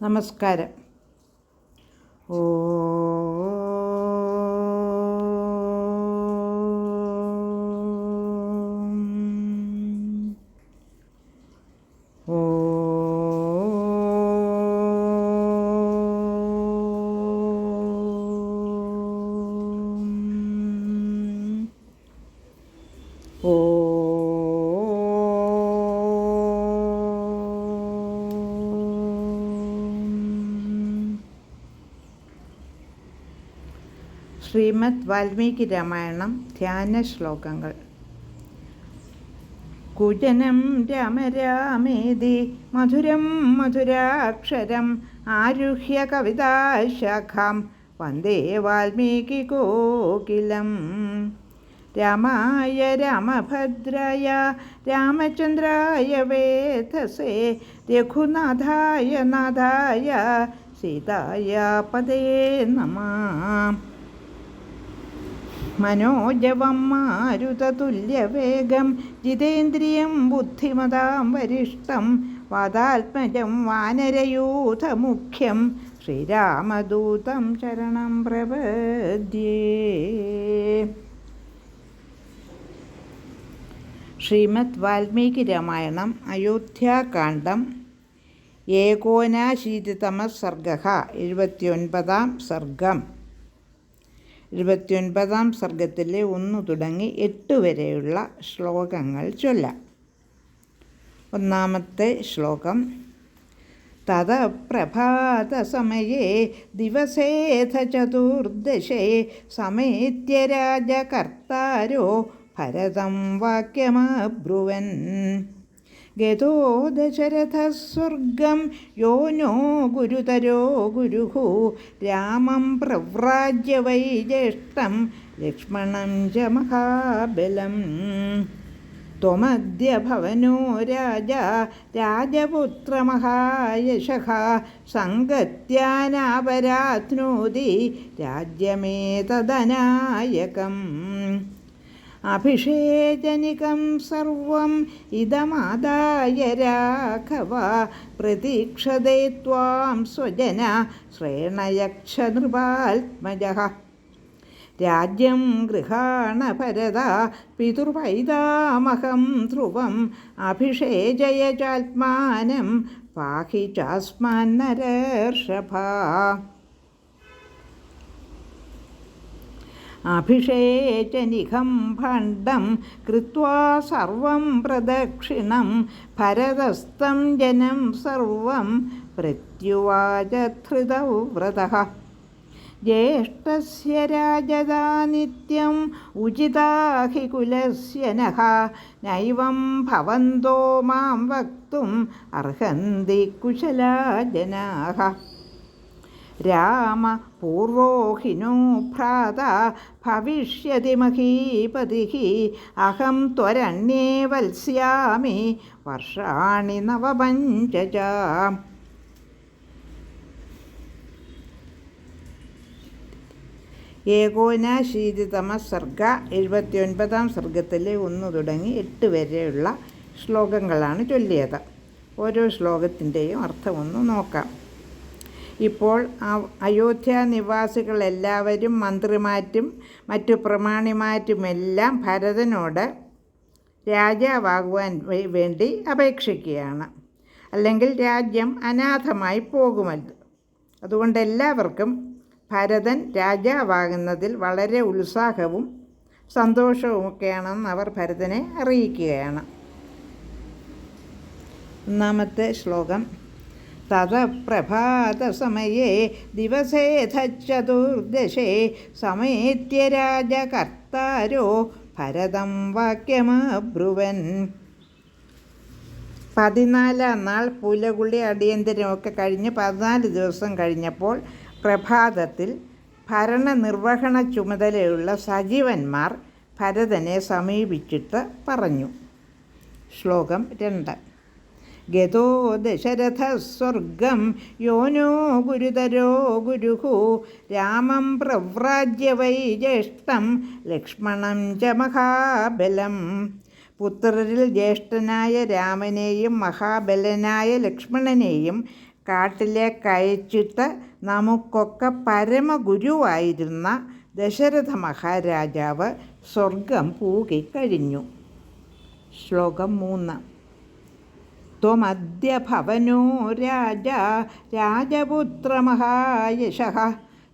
നമസ്കാരം ഓ ശ്രീമദ് വാൽമീകി രാമായണം ധ്യാന ശ്ലോകങ്ങൾ. കുജനം രാമരാമേതി മധുരം മധുരാക്ഷരം ആരുഹ്യ കവിതാശാഖാം വന്ദേ വാൽമീകി കോകിലം. രാമായ രാമഭദ്രായ രാമചന്ദ്രായ വേധസേ രഘുനാഥായ നാഥായ സീതായ പദേ നമാം. മനോജവം മാരുതതുല്യവേഗം ജിതേന്ദ്രിയം ബുദ്ധിമതാം വരിഷ്ടം വാതാത്മജം വാനരയൂഥമുഖ്യം ശ്രീരാമദൂതം ശരണം പ്രപദ്യേ. ശ്രീമദ് വാൽമീകി രാമായണം അയോധ്യാകാന്ഡം ഏകോനാശീതിതമ സർഗ എഴുപത്തിയൊൻപതാം സർഗം. ഇരുപത്തിയൊൻപതാം സർഗത്തിലെ ഒന്നു തുടങ്ങി എട്ട് വരെയുള്ള ശ്ലോകങ്ങൾ ചൊല്ലാം. ഒന്നാമത്തെ ശ്ലോകം തത പ്രഭാതസമയേ ദിവസേധ ചതുർദശേ സമേത്യ രാജകർത്താരോ ഭരതം വാക്യമബ്രുവൻ. ഗതോ ദശരഥസ്വർഗം യോ നോ ഗുരുതരോ ഗുരുഃ രാമം പ്രവ്രാജ്യ വൈ ജ്യേഷ്ഠം ലക്ഷ്മണം ച മഹാബലം त्वमद्य भवनो राजा राजपुत्रमहायशः सङ्गत्यानापराध्नोति राज्यमेतदनायकम् അഭിഷേചനികം സർവം ഇതമാദായ രാഘവ പ്രതീക്ഷതേ ത്വാം സ്വജന ശ്രേണയക്ഷനൃപാത്മജ. രാജ്യം ഗൃഹാണ ഭരത പിതുർവൈതാമഹം ധ്രുവം അഭിഷേചയ ചാത്മാനം പാഹി ചാസ്മാൻ നരർഷഭ ചാസ്മാന്നരർഷഭ അഭിഷേചനിഖം ഭണ്ഡം കൃത്വാ സർവം പ്രദക്ഷിണം ഭരതസ്ഥം ജനം സർവം പ്രത്യുവാച व्रतः ज्येष्ठस्य രാജതാ നിത്യം ഉചിതാ ഹി കുലസ്യ നഃ നൈവം ഭവന്തോ മാം വക്തും അർഹന്തി കുശലാ ജനാഃ രാമ പൂർവോഹിനോ ഭ്രാത ഭവിഷ്യതി മഹീപതി അഹം ത്വരണ്യേ വത്സ്യാമി വർഷാണി നവപഞ്ചജ. ഏകോനാശീതിതമ സർഗ എഴുപത്തിയൊൻപതാം സർഗത്തിലെ ഒന്ന് തുടങ്ങി എട്ട് വരെയുള്ള ശ്ലോകങ്ങളാണ് ചൊല്ലിയത്. ഓരോ ശ്ലോകത്തിന്റെയും അർത്ഥമൊന്ന് നോക്കാം. ഇപ്പോൾ അയോധ്യ നിവാസികളെല്ലാവരും മന്ത്രിമാറ്റും മറ്റു പ്രമാണിമാറ്റുമെല്ലാം ഭരതനോട് രാജാവാകുവാൻ വേണ്ടി അപേക്ഷിക്കുകയാണ്. അല്ലെങ്കിൽ രാജ്യം അനാഥമായി പോകുമല്ലോ അതുകൊണ്ട് എല്ലാവർക്കും ഭരതൻ രാജാവാകുന്നതിൽ വളരെ ഉത്സാഹവും സന്തോഷവുമൊക്കെയാണെന്ന് അവർ ഭരതനെ അറിയിക്കുകയാണ്. ഒന്നാമത്തെ ശ്ലോകം. തത പ്രഭാതസമയേ ദിവസേധചതുർദശേ സമേത്യ രാജകർത്താരോ ഭരതം വാക്യമബ്രുവൻ. പതിനാലാം നാൾ പുലകുളി അടിയന്തരമൊക്കെ കഴിഞ്ഞ് പതിനാല് ദിവസം കഴിഞ്ഞപ്പോൾ പ്രഭാതത്തിൽ ഭരണനിർവഹണ ചുമതലയുള്ള സജീവന്മാർ ഭരതനെ സമീപിച്ചിട്ട് പറഞ്ഞു. ശ്ലോകം രണ്ട്. ഗതോ ദശരഥസ്വർഗം യോനോ ഗുരുതരോ ഗുരുഹു. രാമം പ്രവ്രാജ്യ വൈ ജ്യേഷ്ഠം ലക്ഷ്മണം ച മഹാബലം. പുത്രരിൽ ജ്യേഷ്ഠനായ രാമനെയും മഹാബലനായ ലക്ഷ്മണനെയും കാട്ടിലെ കയച്ചിട്ട് നമുക്കൊക്കെ പരമഗുരുവായിരുന്ന ദശരഥ മഹാരാജാവ് സ്വർഗം പൂകിക്കഴിഞ്ഞു ശ്ലോകം മൂന്ന്. ത്വമദ്യ ഭവനോ രാജ രാജപുത്രമഹായശ.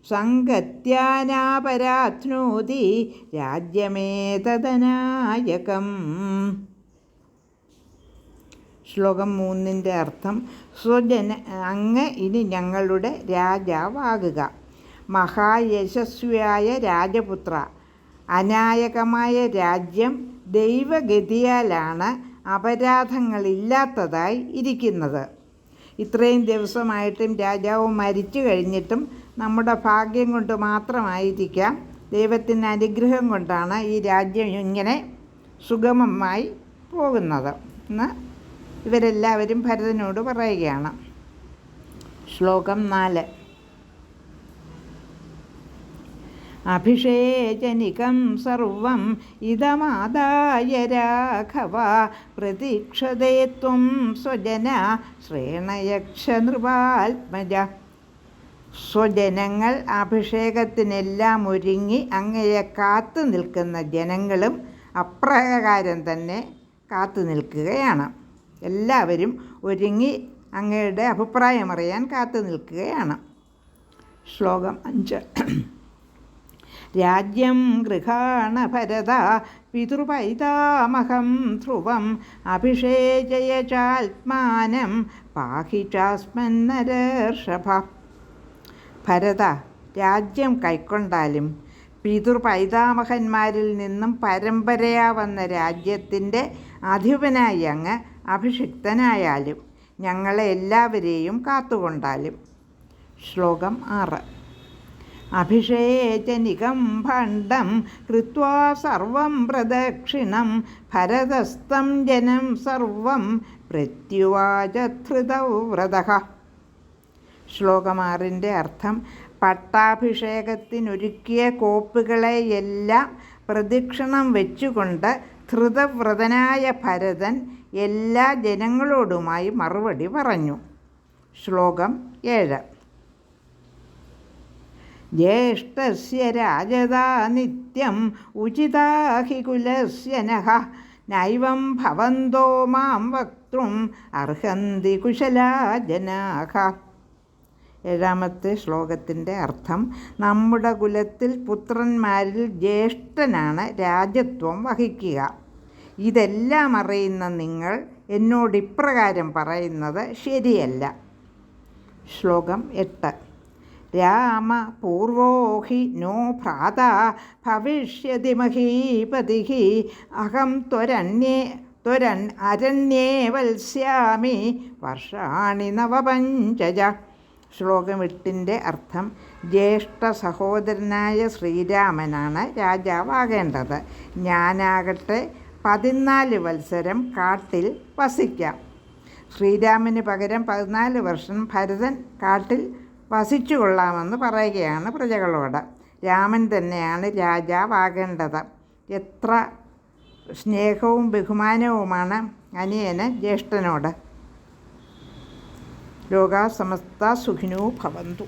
സങ്കത്യാനാപരാത്നോതി രാജ്യമേതദനായകം ശ്ലോകം മൂന്നിന്റെ അർത്ഥം സ്വജന അങ്ങ് ഇനി ഞങ്ങളുടെ രാജാവാകുക. മഹായശസ്വിയായ രാജപുത്ര അനായകമായ രാജ്യം ദൈവഗതിയാലാണ് അപരാധങ്ങളില്ലാത്തതായി ഇരിക്കുന്നത്. ഇത്രയും ദിവസമായിട്ടും രാജാവ് മരിച്ചു കഴിഞ്ഞിട്ടും നമ്മുടെ ഭാഗ്യം കൊണ്ട് മാത്രമായിരിക്കാം. ദൈവത്തിന്റെ അനുഗ്രഹം കൊണ്ടാണ് ഈ രാജ്യം ഇങ്ങനെ സുഗമമായി പോകുന്നത് എന്ന് ഇവരെല്ലാവരും ഭരതനോട് പറയുകയാണ്. ശ്ലോകം നാല്. അഭിഷേചനികം സർവം ഇതമാദായ രാഘവ പ്രതീക്ഷതേ ത്വം സ്വജന ശ്രേണയക്ഷ നൃപാത്മജ. സ്വജനങ്ങൾ അഭിഷേകത്തിനെല്ലാം ഒരുങ്ങി അങ്ങയെ കാത്തു നിൽക്കുന്ന ജനങ്ങളും അപ്രകാരം തന്നെ കാത്തു നിൽക്കുകയാണ്. എല്ലാവരും ഒരുങ്ങി അങ്ങയുടെ അഭിപ്രായമറിയാൻ കാത്തു നിൽക്കുകയാണ്. ശ്ലോകം അഞ്ച്. രാജ്യം ഗൃഹാണ ഭരത പിതൃപൈതാമഹം ധ്രുവം അഭിഷേചയ ചാത്മാനം പാഹി ചാസ്മന്നരർഷഭ ഭരത രാജ്യം കൈക്കൊണ്ടാലും പിതൃപൈതാമഹന്മാരിൽ നിന്നും പരമ്പരയാ വന്ന രാജ്യത്തിന്റെ അധിപനായി അങ്ങ് അഭിഷിക്തനായാലും ഞങ്ങളെ എല്ലാവരെയും കാത്തുകൊണ്ടാലും. ശ്ലോകം ആറ്. അഭിഷേചനികം ഭണ്ഡം കൃത്വാ സർവം പ്രദക്ഷിണം ഭരതസ്തം ജനം സർവം പ്രത്യുവാചധൃതവ്രത ശ്ലോകമാറിന്റെ അർത്ഥം പട്ടാഭിഷേകത്തിനൊരുക്കിയ കോപ്പുകളെയെല്ലാം പ്രദക്ഷിണം വെച്ചുകൊണ്ട് ധൃതവ്രതനായ ഭരതൻ എല്ലാ ജനങ്ങളോടുമായി മറുപടി പറഞ്ഞു. ശ്ലോകം ഏഴ്. ജ്യേഷ്ഠസ്യ രാജതാ നിത്യം ഹി കുലസ്യ നഃ നൈവം ഭവന്തോ മാം വക്തും അർഹന്തി കുശലാ ജനാഹ ഏഴാമത്തെ ശ്ലോകത്തിന്റെ അർത്ഥം നമ്മുടെ കുലത്തിൽ പുത്രന്മാരിൽ ജ്യേഷ്ഠനാണ് രാജ്യത്വം വഹിക്കുക. ഇതെല്ലാം അറിയുന്ന നിങ്ങൾ എന്നോട് ഇപ്രകാരം പറയുന്നത് ശരിയല്ല. ശ്ലോകം എട്ട്. രാമ പൂർവോ ഹി നോ ഭ്രാത ഭവിഷ്യതി മഹീപതി അഹം ത്വരന്യേ ത്വരൻ അരണ്യേ വത്സ്യാമി വർഷാണി നവപഞ്ചജ. ശ്ലോകം എട്ടിന്റെ അർത്ഥം ജ്യേഷ്ഠ സഹോദരനായ ശ്രീരാമനാണ് രാജാവാകേണ്ടത്. ഞാനാകട്ടെ പതിനാല് വത്സരം കാട്ടിൽ വസിക്കാം. ശ്രീരാമന് പകരം പതിനാല് വർഷം ഭരതൻ കാട്ടിൽ വസിച്ചു കൊള്ളാമെന്ന് പറയുകയാണ് പ്രജകളോട്. രാമൻ തന്നെയാണ് രാജാവാകേണ്ടത് എത്ര സ്നേഹവും ബഹുമാനവുമാണ് അനിയന് ജ്യേഷ്ഠനോട്. ലോകാ സമസ്ത സുഖിനോ ഭവന്തു.